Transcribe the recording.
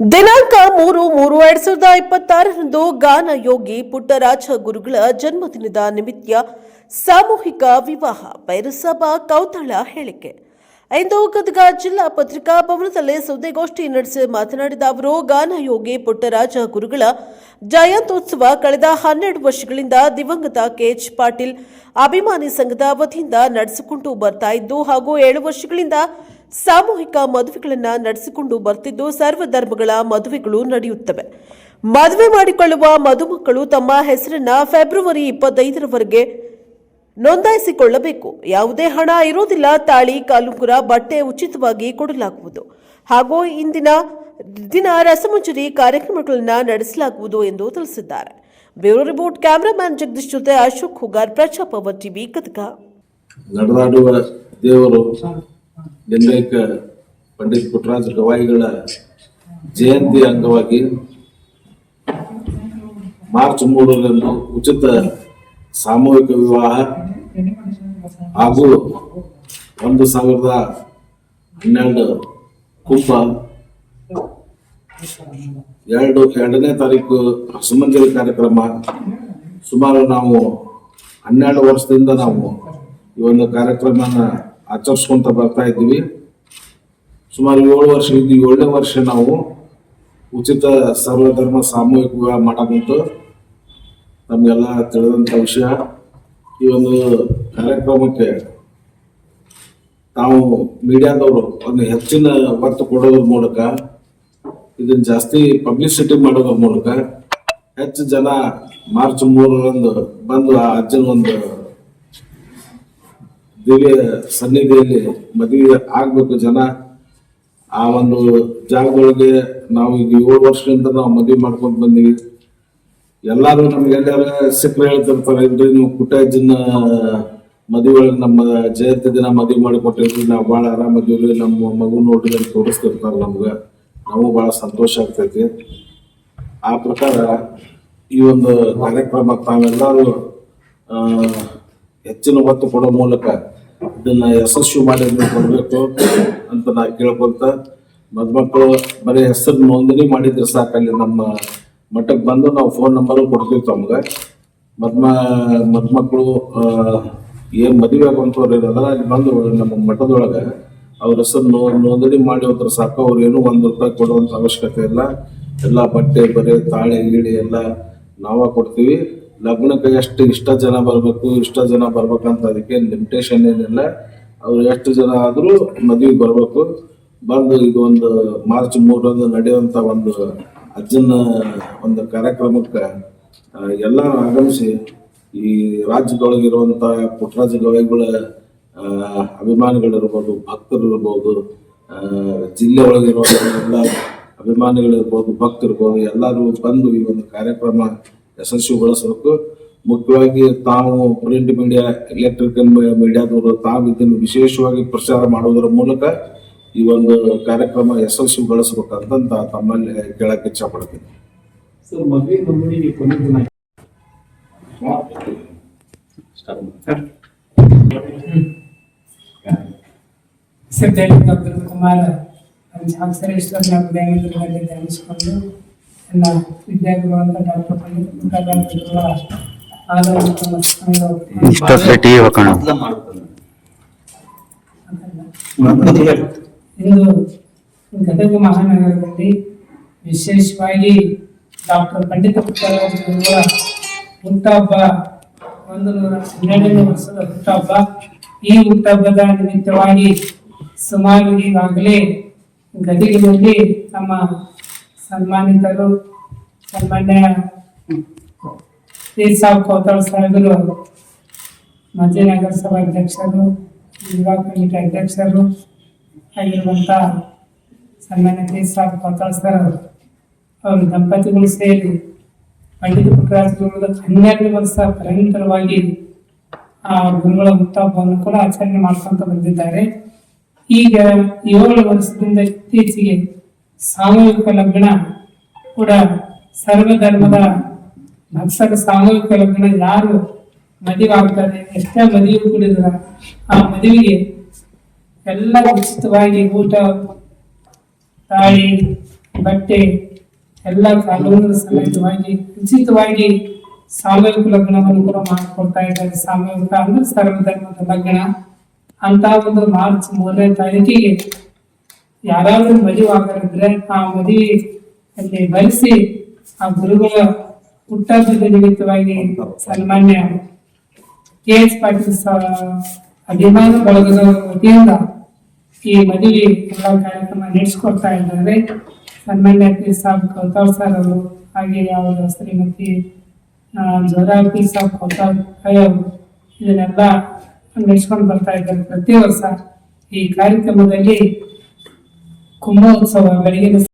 ದಿನಾಂಕ ಮೂರು ಮೂರು ಎರಡ್ ಸಾವಿರದ ಇಪ್ಪತ್ತಾರರಂದು ಗಾನ ಯೋಗಿ ಪುಟ್ಟರಾಜ ಗುರುಗಳ ಜನ್ಮದಿನದ ನಿಮಿತ್ತ ಸಾಮೂಹಿಕ ವಿವಾಹ, ಭೈರಸಭಾ, ಕೌತಳ ಹೇಳಿಕೆ. ಇಂದು ಗದಗ ಜಿಲ್ಲಾ ಪತ್ರಿಕಾ ಭವನದಲ್ಲಿ ಸುದ್ದಿಗೋಷ್ಠಿ ನಡೆಸಿ ಮಾತನಾಡಿದ ಅವರು, ಗಾನ ಯೋಗಿ ಪುಟ್ಟರಾಜ ಗುರುಗಳ ಜಯಂತ್ಯೋತ್ಸವ ಕಳೆದ ಹನ್ನೆರಡು ವರ್ಷಗಳಿಂದ ದಿವಂಗತ ಕೆಎಚ್ ಪಾಟೀಲ್ ಅಭಿಮಾನಿ ಸಂಘದ ವತಿಯಿಂದ ನಡೆಸಿಕೊಂಡು ಬರ್ತಾ ಇದ್ದು ಹಾಗೂ ಏಳು ವರ್ಷಗಳಿಂದ ಸಾಮೂಹಿಕ ಮದುವೆಗಳನ್ನು ನಡೆಸಿಕೊಂಡು ಬರ್ತಿದ್ದು ಸರ್ವಧರ್ಮಗಳ ಮದುವೆಗಳು ನಡೆಯುತ್ತವೆ. ಮದುವೆ ಮಾಡಿಕೊಳ್ಳುವ ಮದುಮಕ್ಕಳು ತಮ್ಮ ಹೆಸರನ್ನ ಫೆಬ್ರವರಿ ಇಪ್ಪತ್ತೈದರವರೆಗೆ ನೋಂದಾಯಿಸಿಕೊಳ್ಳಬೇಕು. ಯಾವುದೇ ಹಣ ಇರೋದಿಲ್ಲ, ತಾಳಿ, ಕಾಲುಂಗುರ, ಬಟ್ಟೆ ಉಚಿತವಾಗಿ ಕೊಡಲಾಗುವುದು. ಹಾಗೂ ಇಂದಿನ ದಿನ ರಸಮಂಜರಿ ಕಾರ್ಯಕ್ರಮಗಳನ್ನು ನಡೆಸಲಾಗುವುದು ಎಂದು ತಿಳಿಸಿದ್ದಾರೆ. ಬ್ಯೂರೋ ರಿಪೋರ್ಟ್ ಕ್ಯಾಮರಾಮ್ಯಾನ್ ಜಗದೀಶ್ ಜೊತೆ ಅಶೋಕ್ ಹುಗಾರ್ ಪ್ರಜಾಪವರ್ ಟಿವಿ ಕದಕ ನಡೆದಾಡುವ ದೇವರು. ಲಿಂಗೈಕ ಪಂಡಿತ್ ಪುಟ್ಟರಾಜ ಗವಾಯಿಗಳ ಜಯಂತಿ ಅಂಗವಾಗಿ ಮಾರ್ಚ್ ಮೂರರಂದು ಉಚಿತ ಸಾಮೂಹಿಕ ವಿವಾಹ ಹಾಗೂ ಒಂದು ಸಾವಿರದ ಹನ್ನೆರಡು ಕುಂಭ. ಎರಡು, ಎರಡನೇ ತಾರೀಕು ಸುಮಂಜಲಿ ಕಾರ್ಯಕ್ರಮ. ಸುಮಾರು ನಾವು ಹನ್ನೆರಡು ವರ್ಷದಿಂದ ನಾವು ಈ ಒಂದು ಕಾರ್ಯಕ್ರಮನ ಆಚರಿಸ್ಕೊಂತ ಬರ್ತಾ ಇದ್ದೀವಿ. ಸುಮಾರು ಏಳು ವರ್ಷ ಇದ್ದು ಏಳನೇ ವರ್ಷ ನಾವು ಉಚಿತ ಸರ್ವಧರ್ಮ ಸಾಮೂಹಿಕ ವಿವಾಹ ಮಾಡಕುಂತು ನಮಗೆಲ್ಲ ತಿಳಿದಂಥ ವಿಷಯ, ಈ ಒಂದು ಕಾರ್ಯಕ್ರಮಕ್ಕೆ ತಾವು ಮೀಡಿಯಾದವರು ಒಂದು ಹೆಚ್ಚಿನ ಒತ್ತು ಕೊಡೋದ್ರ ಮೂಲಕ, ಇದನ್ನು ಜಾಸ್ತಿ ಪಬ್ಲಿಸಿಟಿ ಮಾಡೋದ್ರ ಮೂಲಕ ಹೆಚ್ಚು ಜನ ಮಾರ್ಚ್ ಮೂರರಂದು ಬಂದು ಆ ಅಜ್ಜನ ಒಂದು ದಿವ್ಯ ಸನ್ನಿಧಿಯಲ್ಲಿ ಮದುವೆ ಆಗ್ಬೇಕು ಜನ. ಆ ಒಂದು ಜಾಗದೊಳಗೆ ನಾವು ಈಗ ಏಳು ವರ್ಷದಿಂದ ನಾವು ಮದುವೆ ಮಾಡ್ಕೊಂಡು ಬಂದೀವಿ. ಎಲ್ಲಾರು ನಮ್ಗೆ ಸಿಕ್ಕರೆ ಹೇಳ್ತಿರ್ತಾರೆ, ಇಲ್ರಿ ನೀವು ಕುಟಾಜಿನ ಮದುವೆ ಒಳಗೆ ನಮ್ಮ ಜಯಂತಿ ದಿನ ಮದುವೆ ಮಾಡಿ ಕೊಟ್ಟಿದ್ರಿ ನಾವು ಭಾಳ ಆರಾಮದೀವ್ರಿ ನಮ್ಮ ಮಗು ನೋಡ್ರಿ ತೋರಿಸ್ತಿರ್ತಾರೆ ನಮ್ಗೆ. ನಾವು ಬಹಳ ಸಂತೋಷ ಆಗ್ತೈತಿ. ಆ ಪ್ರಕಾರ ಈ ಒಂದು ಕಾರ್ಯಕ್ರಮ ತಾವೆಲ್ಲರೂ ಹೆಚ್ಚಿನ ಒತ್ತು ಕೊಡೋ ಮೂಲಕ ಇದನ್ನ ಯಶಸ್ವಿ ಮಾಡಿ ಕೊಡಬೇಕು ಅಂತ ನಾ ಕೇಳ್ಕೊಂತ ಮದ್ಮಕ್ಕಳು ಬರೀ ಹೆಸರು ನೋಂದಣಿ ಮಾಡಿದ್ರೆ ಸಾಕಲ್ಲಿ ನಮ್ಮ ಮಠಕ್ಕೆ ಬಂದು ನಾವು ಫೋನ್ ನಂಬರ್ ಕೊಡ್ತೀವಿ ತಮ್ಗೆ. ಮದ್ಮ ಮದ್ಮಕ್ಕಳು ಏನು ಮದುವೆ ಆಗುವಂಥವ್ರು ಇರೋದಲ್ಲ ಅಲ್ಲಿ ಬಂದು ನಮ್ಮ ಮಠದೊಳಗೆ ಅವ್ರ ಹೆಸರು ನೋ, ನೋಂದಣಿ ಮಾಡಿ ಹೋದ್ರೆ ಸಾಕು. ಅವ್ರು ಏನೂ ಒಂದು ರೂಪಾಯಿ ಕೊಡುವಂತ ಅವಶ್ಯಕತೆ ಇಲ್ಲ. ಎಲ್ಲ ಬಟ್ಟೆ, ಬರೆ, ತಾಳೆ ಗಿಡಿ ಎಲ್ಲ ನಾವ ಕೊಡ್ತೀವಿ. ಲಗ್ನಕ್ಕೆ ಎಷ್ಟು ಇಷ್ಟ ಜನ ಬರಬೇಕು, ಇಷ್ಟ ಜನ ಬರ್ಬೇಕಂತ ಅದಕ್ಕೆ ಲಿಮಿಟೇಷನ್ ಏನಿಲ್ಲ. ಅವ್ರು ಎಷ್ಟು ಜನ ಆದರೂ ಮದುವೆಗೆ ಬರಬೇಕು. ಬಂದು ಇದು ಒಂದು ಮಾರ್ಚ್ ಮೂರರಂದು ನಡೆಯುವಂತ ಒಂದು ಅಜ್ಜನ ಒಂದು ಕಾರ್ಯಕ್ರಮಕ್ಕೆ ಎಲ್ಲ ಆಗಮಿಸಿ ಈ ರಾಜ್ಯದೊಳಗಿರುವಂತ ಪುಟ್ಟರಾಜ ಗವಾಯಿಗಳ ಅಭಿಮಾನಿಗಳಿರ್ಬೋದು ಭಕ್ತರು ಇರ್ಬೋದು ಜಿಲ್ಲೆ ಒಳಗಿರುವಂತ ಎಲ್ಲ ಅಭಿಮಾನಿಗಳಿರ್ಬೋದು, ಭಕ್ತರಿರ್ಬೋದು, ಎಲ್ಲರೂ ಬಂದು ಈ ಒಂದು ಕಾರ್ಯಕ್ರಮ ಯಶಸ್ವಿಗೊಳಿಸಬೇಕು ಮುಖ್ಯವಾಗಿ ತಾವು ಪ್ರಿಂಟ್ ಮೀಡಿಯಾ ಎಲೆಕ್ಟ್ರಿಕಲ್ ಮೀಡಿಯಾದವರು ತಾವು ಇದನ್ನು ವಿಶೇಷವಾಗಿ ಪ್ರಚಾರ ಮಾಡುವುದರ ಮೂಲಕ ಈ ಒಂದು ಕಾರ್ಯಕ್ರಮ ಯಶಸ್ವಿಗೊಳಿಸಬೇಕಂತ ತಮ್ಮಲ್ಲಿ ಕೇಳಕ್ಕೆ ಇಚ್ಛಪಡ್ತೀನಿ ಸರ್ ಅಬ್ದುಲ್ ಕುಮಾರ್ ಪಂಚಾಕ್ಷರೇಶ್ವರ ಉದಯನದಲ್ಲಿ ಧ್ಯಾನಿಸಿಕೊಂಡು ಎಲ್ಲ ವಿದ್ಯಾಗುರುವಂತ ಡಾಕ್ಟರ್ ಪಂಡಿತ್ ಇಂದು ಗದಗ ಮಹಾನಗರದಲ್ಲಿ ವಿಶೇಷವಾಗಿ ಡಾಕ್ಟರ್ ಪಂಡಿತ ಪುಟ್ಟರಾಜ ಹುಟ್ಟಹಬ್ಬ ಒಂದು ನೂರ ಹನ್ನೆರಡನೇ ವರ್ಷದ ಹುಟ್ಟಹಬ್ಬ. ಈ ಹುಟ್ಟಹಬ್ಬದ ನಿಮಿತ್ತವಾಗಿ ಸುಮಾರು ಈಗಾಗಲೇ ಗದಗಿನಲ್ಲಿ ನಮ್ಮ ಸನ್ಮಾನಿತರು, ಸನ್ಮಾನ್ಯ ಶ್ರೀ ಸಾಬ್ ಕೋತಾಳ್ ಸಾಹೇಬರು ಮಾಜಿ ನಗರಸಭಾ ಅಧ್ಯಕ್ಷರು, ಯುವ ಕಮಿಟಿ ಅಧ್ಯಕ್ಷರು ಆಗಿರುವಂತ ಸನ್ಮಾನ್ಯ ಟಿ ಸಾಬ್ ಕೋತಾಳ್ ಸರ್ ಅವರು. ದಂಪತಿಗಳು ಸೇರಿ ಪಂಡಿತ ಪುಟ್ಟರಾಜ ಗುರುಗಳ ಹನ್ನೆರಡು ವರ್ಷ ನಿರಂತರವಾಗಿ ಆ ಗುರುಗಳ ಹುಟ್ಟಹಬ್ಬವನ್ನು ಕೂಡ ಆಚರಣೆ ಮಾಡ್ಕೊಂತ ಬಂದಿದ್ದಾರೆ. ಈಗ ಏಳು ವರ್ಷದಿಂದ ಇತ್ತೀಚೆಗೆ ಸಾಮೂಹಿಕ ಲಗ್ನ ಕೂಡ ಸರ್ವಧರ್ಮದ ಭಕ್ತರ ಸಾಮೂಹಿಕ ಲಗ್ನ ಯಾರು ಮದುವೆ ಆಗ್ತಾರೆ ಎಷ್ಟೇ ಮದುವೆ ಕೂಡಿದ್ರ ಆ ಮದುವೆಗೆ ಎಲ್ಲ ಉಚಿತವಾಗಿ ಊಟ, ತಾಳಿ, ಬಟ್ಟೆ ಎಲ್ಲ ಕಾನೂನು ಸಮೇತವಾಗಿ ಉಚಿತವಾಗಿ ಸಾಮೂಹಿಕ ಲಗ್ನವನ್ನು ಕೂಡ ಮಾಡಿಕೊಡ್ತಾ ಇದ್ದಾರೆ. ಸಾಮೂಹಿಕ ಅಂದ್ರೆ ಸರ್ವಧರ್ಮದ ಲಗ್ನ. ಅಂತ ಒಂದು ಮಾರ್ಚ್ ಮೂರನೇ ತಾರೀಕಿಗೆ ಯಾರಾದ್ರೂ ಮದುವೆ ಆಗರಿದ್ರೆ ಆ ಮದುವೆ ಅಲ್ಲಿ ಬರೆಸಿ ಆ ಗುರುಗಳ ಹುಟ್ಟಹಬ್ಬದ ನಿಮಿತ್ತವಾಗಿ ಸನ್ಮಾನ್ಯ ಕೆ ಎಸ್ ಪಾಟೀಲ್ ಅಭಿಮಾನ ಬಳಗದ ವತಿಯಿಂದ ಈ ಮದುವೆ ಎಲ್ಲ ಕಾರ್ಯಕ್ರಮ ನಡೆಸಿಕೊಡ್ತಾ ಇದ್ದಾರೆ. ಸನ್ಮಾನ್ಯ ಪಿ ಸಾಬ್ ಕೌತಾರ್ ಸರ್ ಅವರು, ಹಾಗೆ ಅವರ ಶ್ರೀಮತಿ ಜೋರಾ ಪಿ ಸಾಬ್ ಕೌತಾರ್ ಅವರು ಇದನ್ನೆಲ್ಲ ನಡೆಸ್ಕೊಂಡು ಬರ್ತಾ ಇದ್ದಾರೆ ಪ್ರತಿ ವರ್ಷ ಈ ಕಾರ್ಯಕ್ರಮದಲ್ಲಿ. ಕುಂಭೋತ್ಸವ ಬೆಳಗಿನ